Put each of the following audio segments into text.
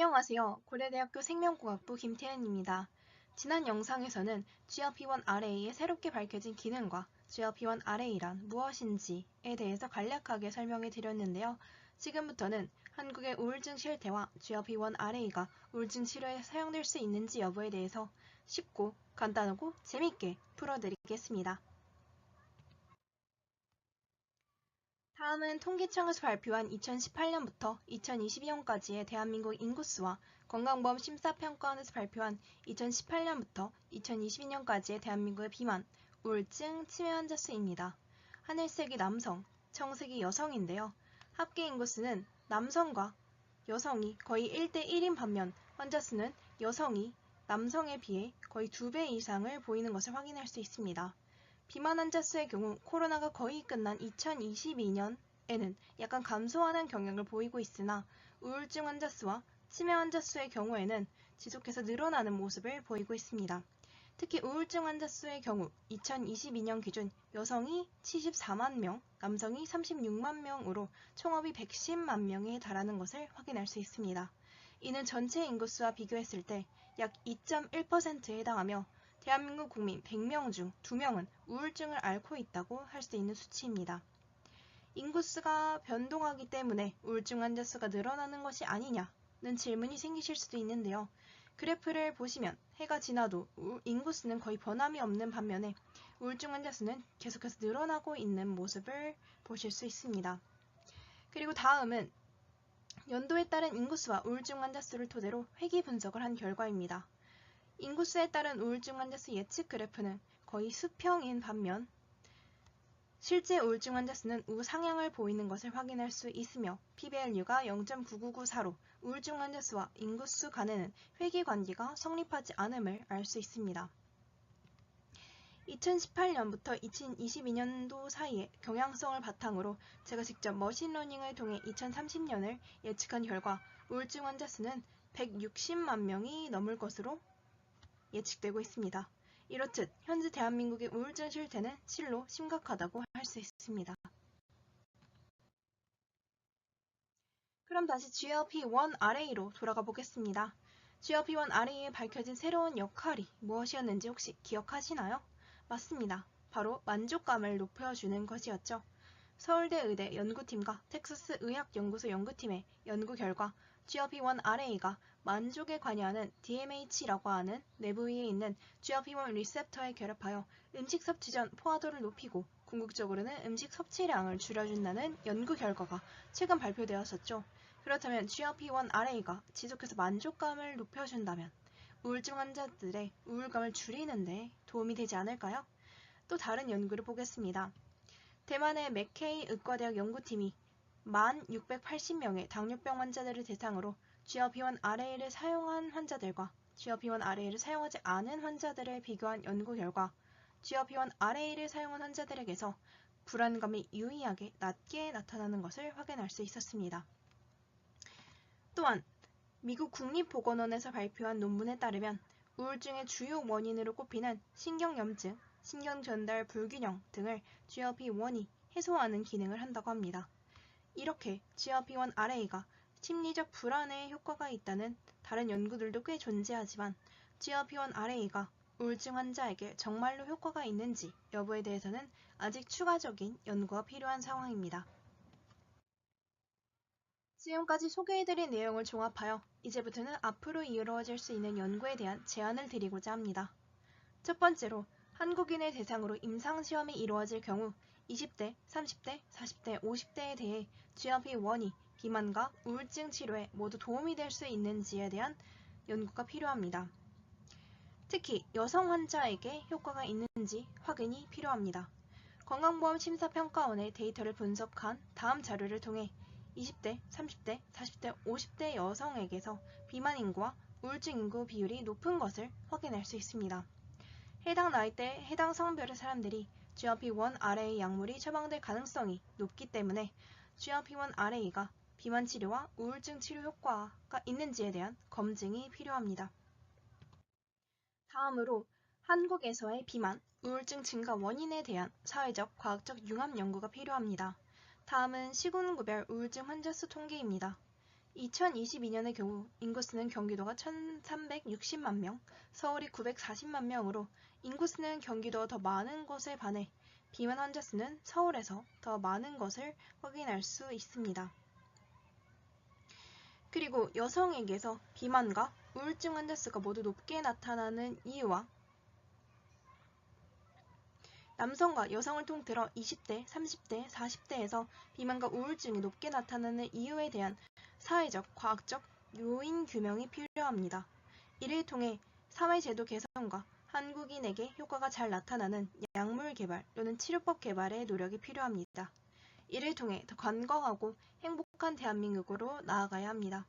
안녕하세요. 고려대학교 생명공학부 김태은입니다. 지난 영상에서는 GRP1RA의 새롭게 밝혀진 기능과 GRP1RA란 무엇인지에 대해서 간략하게 설명해 드렸는데요. 지금부터는 한국의 우울증 실태와 GRP1RA가 우울증 치료에 사용될 수 있는지 여부에 대해서 쉽고 간단하고 재밌게 풀어드리겠습니다. 다음은 통계청에서 발표한 2018년부터 2022년까지의 대한민국 인구수와 건강보험 심사평가원에서 발표한 2018년부터 2022년까지의 대한민국의 비만, 우울증, 치매 환자 수입니다. 하늘색이 남성, 청색이 여성인데요. 합계 인구수는 남성과 여성이 거의 1대1인 반면 환자 수는 여성이 남성에 비해 거의 2배 이상을 보이는 것을 확인할 수 있습니다. 비만 환자 수의 경우 코로나가 거의 끝난 2022년에는 약간 감소하는 경향을 보이고 있으나 우울증 환자 수와 치매 환자 수의 경우에는 지속해서 늘어나는 모습을 보이고 있습니다. 특히 우울증 환자 수의 경우 2022년 기준 여성이 74만 명, 남성이 36만 명으로 총합이 110만 명에 달하는 것을 확인할 수 있습니다. 이는 전체 인구수와 비교했을 때 약 2.1%에 해당하며 대한민국 국민 100명 중 2명은 우울증을 앓고 있다고 할 수 있는 수치입니다. 인구수가 변동하기 때문에 우울증 환자 수가 늘어나는 것이 아니냐는 질문이 생기실 수도 있는데요. 그래프를 보시면 해가 지나도 인구수는 거의 변함이 없는 반면에 우울증 환자 수는 계속해서 늘어나고 있는 모습을 보실 수 있습니다. 그리고 다음은 연도에 따른 인구수와 우울증 환자 수를 토대로 회귀 분석을 한 결과입니다. 인구수에 따른 우울증 환자 수 예측 그래프는 거의 수평인 반면 실제 우울증 환자 수는 우상향을 보이는 것을 확인할 수 있으며 p-value가 0.9994로 우울증 환자 수와 인구수 간에는 회귀 관계가 성립하지 않음을 알 수 있습니다. 2018년부터 2022년도 사이에 경향성을 바탕으로 제가 직접 머신러닝을 통해 2030년을 예측한 결과 우울증 환자 수는 160만 명이 넘을 것으로 예측되고 있습니다. 이렇듯 현재 대한민국의 우울증 실태는 실로 심각하다고 할 수 있습니다. 그럼 다시 GLP-1RA로 돌아가 보겠습니다. GLP-1RA에 밝혀진 새로운 역할이 무엇이었는지 혹시 기억하시나요? 맞습니다. 바로 만족감을 높여주는 것이었죠. 서울대 의대 연구팀과 텍사스 의학연구소 연구팀의 연구 결과 GLP-1RA가 만족에 관여하는 DMH라고 하는 내부 위에 있는 GLP-1 리셉터에 결합하여 음식 섭취 전 포화도를 높이고 궁극적으로는 음식 섭취량을 줄여준다는 연구 결과가 최근 발표되었었죠. 그렇다면 GLP-1RA가 지속해서 만족감을 높여준다면 우울증 환자들의 우울감을 줄이는데 도움이 되지 않을까요? 또 다른 연구를 보겠습니다. 대만의 맥케이 의과대학 연구팀이 만 680명의 당뇨병 환자들을 대상으로 GLP-1RA를 사용한 환자들과 GLP-1RA를 사용하지 않은 환자들을 비교한 연구 결과 GLP-1RA를 사용한 환자들에게서 불안감이 유의하게 낮게 나타나는 것을 확인할 수 있었습니다. 또한 미국 국립보건원에서 발표한 논문에 따르면 우울증의 주요 원인으로 꼽히는 신경염증, 신경 전달 불균형 등을 GLP-1이 해소하는 기능을 한다고 합니다. 이렇게 GLP-1RA가 심리적 불안에 효과가 있다는 다른 연구들도 꽤 존재하지만 GLP-1RA가 우울증 환자에게 정말로 효과가 있는지 여부에 대해서는 아직 추가적인 연구가 필요한 상황입니다. 지금까지 소개해드린 내용을 종합하여 이제부터는 앞으로 이루어질 수 있는 연구에 대한 제안을 드리고자 합니다. 첫 번째로 한국인을 대상으로 임상시험이 이루어질 경우 20대, 30대, 40대, 50대에 대해 GLP-1이 비만과 우울증 치료에 모두 도움이 될 수 있는지에 대한 연구가 필요합니다. 특히 여성 환자에게 효과가 있는지 확인이 필요합니다. 건강보험 심사평가원의 데이터를 분석한 다음 자료를 통해 20대, 30대, 40대, 50대 여성에게서 비만 인구와 우울증 인구 비율이 높은 것을 확인할 수 있습니다. 해당 나이대 해당 성별의 사람들이 GLP-1RA 약물이 처방될 가능성이 높기 때문에 GLP-1RA가 비만 치료와 우울증 치료 효과가 있는지에 대한 검증이 필요합니다. 다음으로 한국에서의 비만, 우울증 증가 원인에 대한 사회적, 과학적 융합 연구가 필요합니다. 다음은 시군구별 우울증 환자 수 통계입니다. 2022년의 경우 인구수는 경기도가 1360만 명, 서울이 940만 명으로 인구수는 경기도가 더 많은 것에 반해 비만 환자 수는 서울에서 더 많은 것을 확인할 수 있습니다. 그리고 여성에게서 비만과 우울증 환자 수가 모두 높게 나타나는 이유와 남성과 여성을 통틀어 20대, 30대, 40대에서 비만과 우울증이 높게 나타나는 이유에 대한 사회적, 과학적 요인 규명이 필요합니다. 이를 통해 사회제도 개선과 한국인에게 효과가 잘 나타나는 약물 개발 또는 치료법 개발의 노력이 필요합니다. 이를 통해 더 건강하고 행복한 대한민국으로 나아가야 합니다.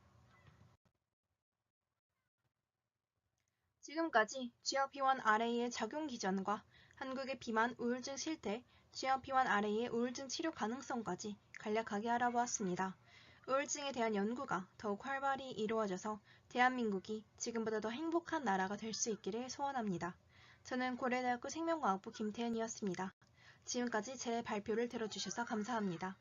지금까지 GLP-1RA의 작용 기전과 한국의 비만 우울증 실태, GLP-1RA의 우울증 치료 가능성까지 간략하게 알아보았습니다. 우울증에 대한 연구가 더욱 활발히 이루어져서 대한민국이 지금보다 더 행복한 나라가 될 수 있기를 소원합니다. 저는 고려대학교 생명과학부 김태현이었습니다. 지금까지 제 발표를 들어주셔서 감사합니다.